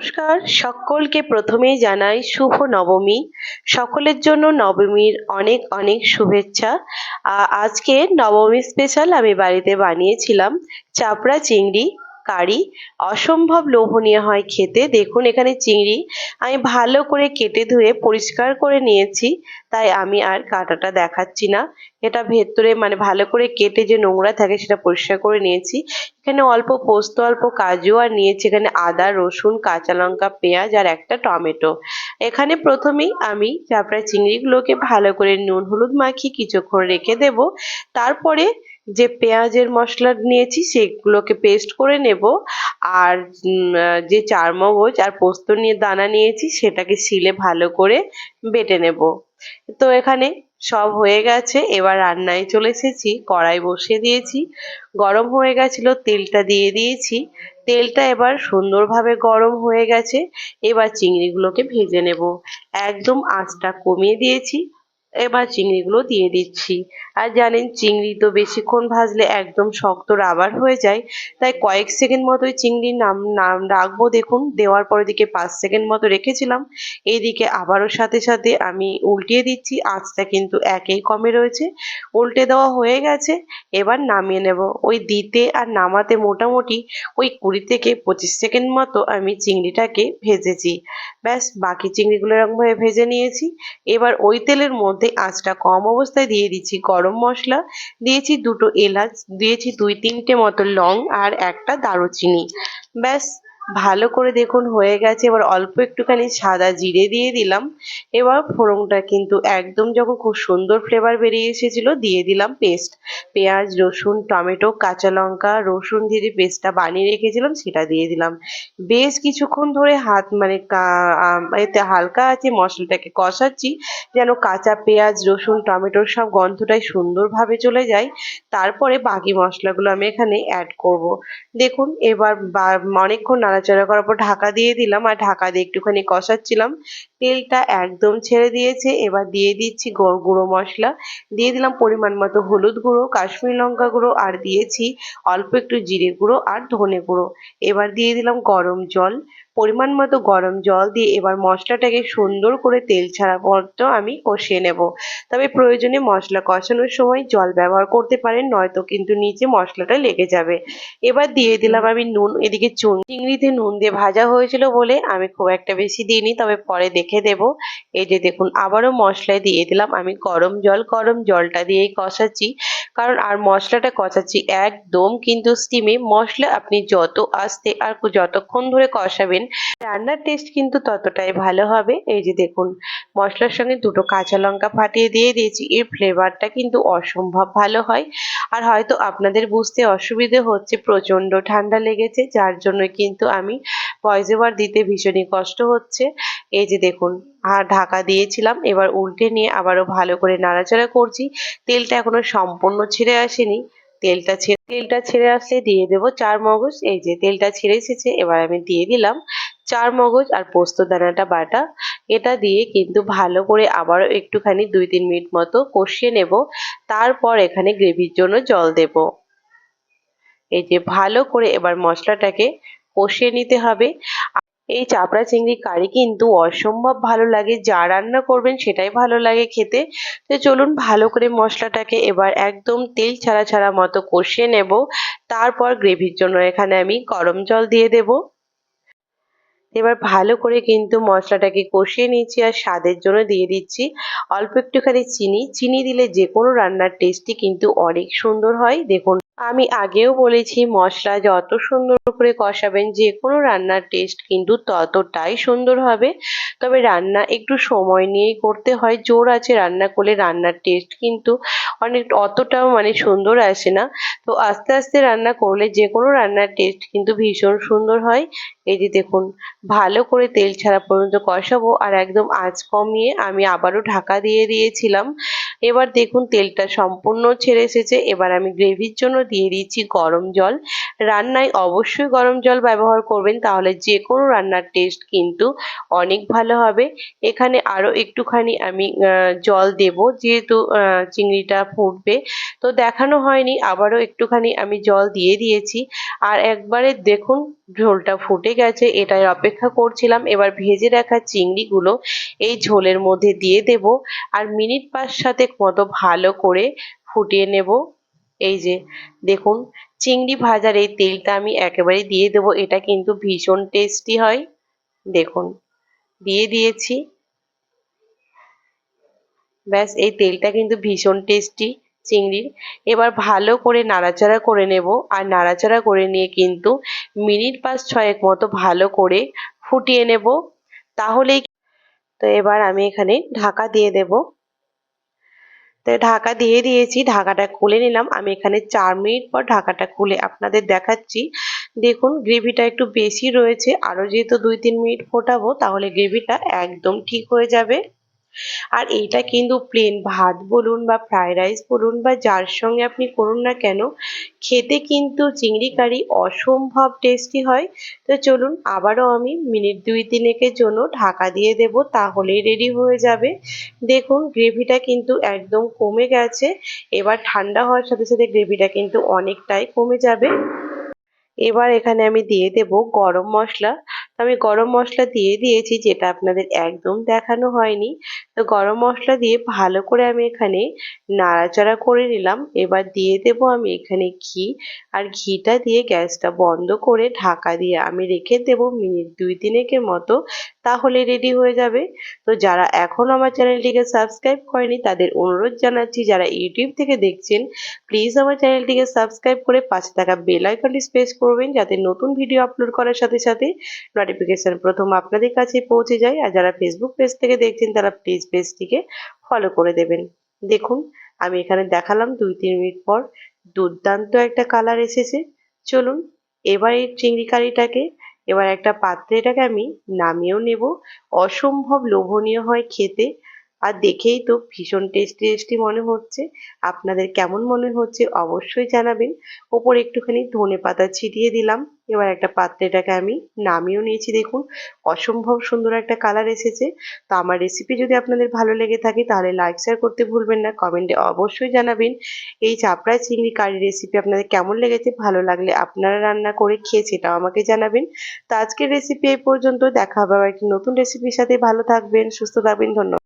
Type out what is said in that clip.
নমস্কার। সকলকে প্রথমেই জানাই শুভ নবমী। সকলের জন্য নবমীর অনেক অনেক শুভেচ্ছা। আজকে নবমী স্পেশাল আমি বাড়িতে বানিয়েছিলাম চাপড়া চিংড়ি। কারি। অসম্ভব লোভনীয় হয় খেতে। দেখুন এখানে চিংড়ি। আমি ভালো করে কেটে ধুয়ে পরিষ্কার করে নিয়েছি, তাই আমি আর কাঁটাটা দেখাচ্ছি না। এটা ভেতরে মানে ভালো করে কেটে যে নোংরা থাকে সেটা পরিষ্কার করে নিয়েছি। এখানে অল্প পোস্ত, অল্প কাজু আর নিয়েছি এখানে আদা, রসুন, কাঁচা লঙ্কা, পেঁয়াজ আর একটা টমেটো। এখানে প্রথমেই আমি চাপড়া চিংড়িগুলোকে ভালো করে নুন, হলুদ মাখিয়ে কিছুক্ষণ রেখে দেব। তারপরে যে পেঁয়াজের মশলা নিয়েছি সেগুলোকে পেস্ট করে নেব। আর যে চারমগজ আর পোস্ত নিয়ে দানা নিয়েছি সেটাকে শিলে ভালো করে বেটে নেব। তো এখানে সব হয়ে গেছে। এবার রান্নায় চলে এসেছি। কড়াই বসিয়ে দিয়েছি। গরম হয়ে গেছিল, তেলটা দিয়ে দিয়েছি। তেলটা এবার সুন্দরভাবে গরম হয়ে গেছে। এবার চিংড়িগুলোকে ভেজে নেব। একদম আঁচটা কমিয়ে দিয়েছি। এবার চিংড়িগুলো দিয়ে দিচ্ছি। আর জানেন, চিংড়ি তো বেশিক্ষণ ভাজলে একদম শক্ত রাবার হয়ে যায়। তাই কয়েক সেকেন্ড মতোই চিংড়ির নাম নাম রাখব, দেখুন। দেওয়ার পর দিকে পাঁচ সেকেন্ড মতো রেখেছিলাম। এইদিকে আবারও সাথে সাথে আমি উল্টিয়ে দিচ্ছি। আঁচটা কিন্তু একই কমে রয়েছে। উল্টে দেওয়া হয়ে গেছে। এবার নামিয়ে নেব। ওই দিতে আর নামাতে মোটামুটি ওই কুড়ি থেকে পঁচিশ সেকেন্ড মতো আমি চিংড়িটাকে ভেজেছি। ব্যাস, বাকি চিংড়িগুলো এরকমভাবে ভেজে নিয়েছি। এবার ওই তেলের মধ্যে আঁচটা কম অবস্থায় দিয়ে দিচ্ছি গরম মশলা। দিয়েছি দুটো এলাচ, দিয়েছি দুই তিনটে মতো লং আর একটা দারুচিনি। ব্যাস ভালো করে দেখুন, হয়ে গেছে। এবার অল্প একটুখানি সাদা জিরে দিয়ে দিলাম। এবার ফোড়নটা কিন্তু একদম যখন খুব সুন্দর ফ্লেভার বেরিয়ে এসেছিল, দিয়ে দিলাম পেস্ট পেঁয়াজ, রসুন, টমেটো, কাঁচা লঙ্কা, রসুন দিয়ে যে পেস্টটা বানিয়ে রেখেছিলাম, সেটা দিয়ে দিলাম। বেশ কিছুক্ষণ ধরে হাত মানে এতে হালকা আছে, মশলাটাকে কষাচ্ছি, যেন কাঁচা পেঁয়াজ, রসুন, টমেটোর সব গন্ধটাই সুন্দরভাবে চলে যায়। তারপরে বাকি মশলাগুলো আমি এখানে অ্যাড করব। দেখুন, এবার অনেকক্ষণ নাড়াচাড়া করার পর ঢাকা দিয়ে দিলাম আর ঢাকা দিয়ে একটুখানি কষাচ্ছিলাম। তেলটা একদম ছেড়ে দিয়েছে, এবার দিয়ে দিচ্ছি গুঁড়ো মশলা। দিয়ে দিলাম পরিমাণ মতো হলুদ গুঁড়ো, কাশ্মীর লঙ্কা গুঁড়ো আর দিয়েছি অল্প একটু জিরে গুঁড়ো আর ধনে গুঁড়ো। এবার দিয়ে দিলাম গরম জল। পরিমাণ মতো গরম জল দিয়ে এবার মশলাটাকে সুন্দর করে তেল ছাড়া পর্যন্ত আমি কষিয়ে নেব। তবে প্রয়োজনে মশলা কষানোর সময় জল ব্যবহার করতে পারেন, নয়তো কিন্তু নিচে মশলাটা লেগে যাবে। এবার দিয়ে দিলাম আমি নুন, এদিকে চুন, চিংড়িতে নুন দিয়ে ভাজা হয়েছিল বলে আমি খুব একটা বেশি দিইনি, তবে পরে দেখে দেব। এই যে দেখুন, আবারও মশলায় দিয়ে দিলাম আমি গরম জল, গরম জলটা দিয়েই কষাচ্ছি। কারণ আর মশলাটা কষাচ্ছি একদম কিন্তু স্টিমে মশলা আপনি যত আস্তে আর যতক্ষণ ধরে কষাবেন রান্নার টেস্ট কিন্তু ততটাই ভালো হবে। এই যে দেখুন, মশলার সঙ্গে দুটো কাঁচা লঙ্কা ফাটিয়ে দিয়ে দিয়েছি, এর ফ্লেভারটা কিন্তু অসম্ভব ভালো হয়। আর হয়তো আপনাদের বুঝতে অসুবিধে হচ্ছে, প্রচণ্ড ঠান্ডা লেগেছে, যার জন্য কিন্তু আমি ভয়েস ওভার দিতে ভীষণই কষ্ট হচ্ছে। এই যে দেখুন, আর ঢাকা দিয়েছিলাম, এবার উল্টে নিয়ে আবারও ভালো করে নাড়াচাড়া করছি। তেলটা এখনও সম্পূর্ণ ছেড়ে আসেনি। তেলটা ছেড়ে তেলটা ছেড়ে আসলে দিয়ে দেবো চার মগজ, এই যে তেলটা ছেড়ে এসেছে, এবার আমি দিয়ে দিলাম চার মগজ আর পোস্ত দানাটা বাটা। এটা দিয়ে কিন্তু ভালো করে আবারও একটুখানি দুই তিন মিনিট মতো কষিয়ে নেব, তারপর এখানে গ্রেভির জন্য জল দেব। এই যে ভালো করে এবার মশলাটাকে কষিয়ে নিতে হবে। এই চাপড়া চিংড়ি কারি কিন্তু অসম্ভব ভালো লাগে। যা রান্না করবেন সেটাই ভালো লাগে খেতে। তো চলুন ভালো করে মশলাটাকে এবার একদম তেল ছাড়া ছাড়া মতো কষিয়ে নেব। তারপর গ্রেভির জন্য এখানে আমি গরম জল দিয়ে দেব। এবার ভালো করে কিন্তু মশলাটাকে কষিয়ে নিচ্ছি আর স্বাদের জন্য দিয়ে দিচ্ছি অল্প একটুখানি চিনি। চিনি দিলে যে কোনো রান্নার টেস্টই কিন্তু অনেক সুন্দর হয়। দেখুন আমি আগেও বলেছি, মশলা যত সুন্দর করে কষাবেন যে কোনো রান্নার টেস্ট কিন্তু ততটাই সুন্দর হবে। তবে রান্না একটু সময় নিয়েই করতে হয়, জোর আছে রান্না করলে রান্নার টেস্ট কিন্তু অনেক, অতটাও মানে সুন্দর আসে না। তো আস্তে আস্তে রান্না করলে যে কোনো রান্নার টেস্ট কিন্তু ভীষণ সুন্দর হয়। এই যে দেখুন, ভালো করে তেল ছাড়া পর্যন্ত কষাবো আর একদম আঁচ কমিয়ে আমি আবারও ঢাকা দিয়ে দিয়েছিলাম। এবার দেখুন, তেলটা সম্পূর্ণ ছেড়ে এসেছে। এবার আমি গ্রেভির জন্য দিয়ে দিচ্ছি গরম জল। রান্নায় অবশ্যই গরম জল ব্যবহার করবেন, তাহলে যে কোনো রান্নার টেস্ট কিন্তু অনেক ভালো হবে। এখানে আরও একটুখানি আমি জল দেব, যেহেতু চিংড়িটা ফুটবে। তো দেখানো হয়নি, আবারও একটুখানি আমি জল দিয়ে দিয়েছি। আর একবারে দেখুন, ঝোলটা ফুটে গেছে, এটাই অপেক্ষা করছিলাম। এবার ভেজে রাখা চিংড়িগুলো এই ঝোলের মধ্যে দিয়ে দেব। আর মিনিট পাঁচ সাতেক মতো ভালো করে ফুটিয়ে নেব। এই যে, দেখুন, চিংড়ি ভাজার এই তেলটা আমি একেবারে দিয়ে দেবো, এটা কিন্তু ভীষণ টেস্টি হয়। দেখুন, দিয়ে দিয়েছি। ব্যাস, এই তেলটা কিন্তু ভীষণ টেস্টি চিংড়ির। এবার ভালো করে নাড়াচাড়া করে নেব, আর নাড়াচাড়া করে নিয়ে কিন্তু মিনিট পাঁচ ছয়েক মতো ভালো করে ফুটিয়ে নেব, তাহলেই তো এবার আমি এখানে ঢাকা দিয়ে দেব। ঢাকা দিয়ে দিয়েছি, ঢাকাটা খুলে নিলাম। আমি এখানে চার মিনিট পর ঢাকাটা খুলে আপনাদের দেখাচ্ছি। দেখুন, গ্রেভিটা একটু বেশি রয়েছে। আরও যেহেতু দুই তিন মিনিট ফোটাবো, তাহলে গ্রেভিটা একদম ঠিক হয়ে যাবে। আর এইটা কিন্তু প্লেন ভাত বলুন বা ফ্রাইড রাইস বলুন বা যার সঙ্গে আপনি করুন না কেন খেতে কিন্তু চিংড়ি কারি অসম্ভব টেস্টি হয়। তো চলুন আবারও আমি মিনিট দুই তিনেকের জন্য ঢাকা দিয়ে দেব, তাহলেই রেডি হয়ে যাবে। দেখুন গ্রেভিটা কিন্তু একদম কমে গেছে, এবার ঠান্ডা হওয়ার সাথে সাথে গ্রেভিটা কিন্তু অনেকটাই কমে যাবে। এবার এখানে আমি দিয়ে দেব গরম মশলা। আমি গরম মশলা দিয়ে দিয়েছি, যেটা আপনাদের একদম দেখানো হয়নি। তো গরম মশলা দিয়ে ভালো করে আমি এখানে নাড়াচাড়া করে নিলাম। এবার দিয়ে দেব আমি এখানে ঘি। আর ঘিটা দিয়ে গ্যাসটা বন্ধ করে ঢাকা দিয়ে আমি রেখে দেব মিনিট দুই তিনেকের মতো। তাহলে রেডি হয়ে যাবে। তো যারা এখনও আমার চ্যানেলটিকে সাবস্ক্রাইব করেনি, তাদের অনুরোধ জানাচ্ছি, যারা ইউটিউব থেকে দেখছেন প্লিজ আমার চ্যানেলটিকে সাবস্ক্রাইব করে পাশে থাকা বেল আইকনটি প্রেস করবেন, যাতে নতুন ভিডিও আপলোড করার সাথে সাথে নোটিফিকেশন প্রথম আপনাদের কাছে পৌঁছে যায়। আর যারা ফেসবুক পেজ থেকে দেখছেন, তারা প্লিজ পেজটিকে ফলো করে দেবেন। দেখুন, আমি এখানে দেখালাম দুই তিন মিনিট পর দুর্দান্ত একটা কালার এসেছে। চলুন, এবার এই চিংড়ি কারিটাকে এবার একটা পাত্রে এটাকে আমি নামিয়েও নেব। অসম্ভব লোভনীয় হয় খেতে। আর দেখেই তো ভীষণ টেস্টি টেস্টি মনে হচ্ছে। আপনাদের কেমন মনে হচ্ছে অবশ্যই জানাবেন। ওপর একটুখানি ধনে পাতা ছিটিয়ে দিলাম। এবার একটা পাত্রে এটাকে আমি নামিয়েও নিয়েছি, দেখুন। অসম্ভব সুন্দর একটা কালার এসেছে। তো আমার রেসিপি যদি আপনাদের ভালো লেগে থাকে, তাহলে লাইক শেয়ার করতে ভুলবেন না। কমেন্টে অবশ্যই জানাবেন এই চাপড়া চিংড়ি কারি রেসিপি আপনাদের কেমন লেগেছে, ভালো লাগলে আপনারা রান্না করে খেয়ে সেটাও আমাকে জানাবেন। তো আজকের রেসিপি এই পর্যন্ত দেখা হবে আবার একটি নতুন রেসিপির সাথে। ভালো থাকবেন, সুস্থ থাকবেন। ধন্যবাদ।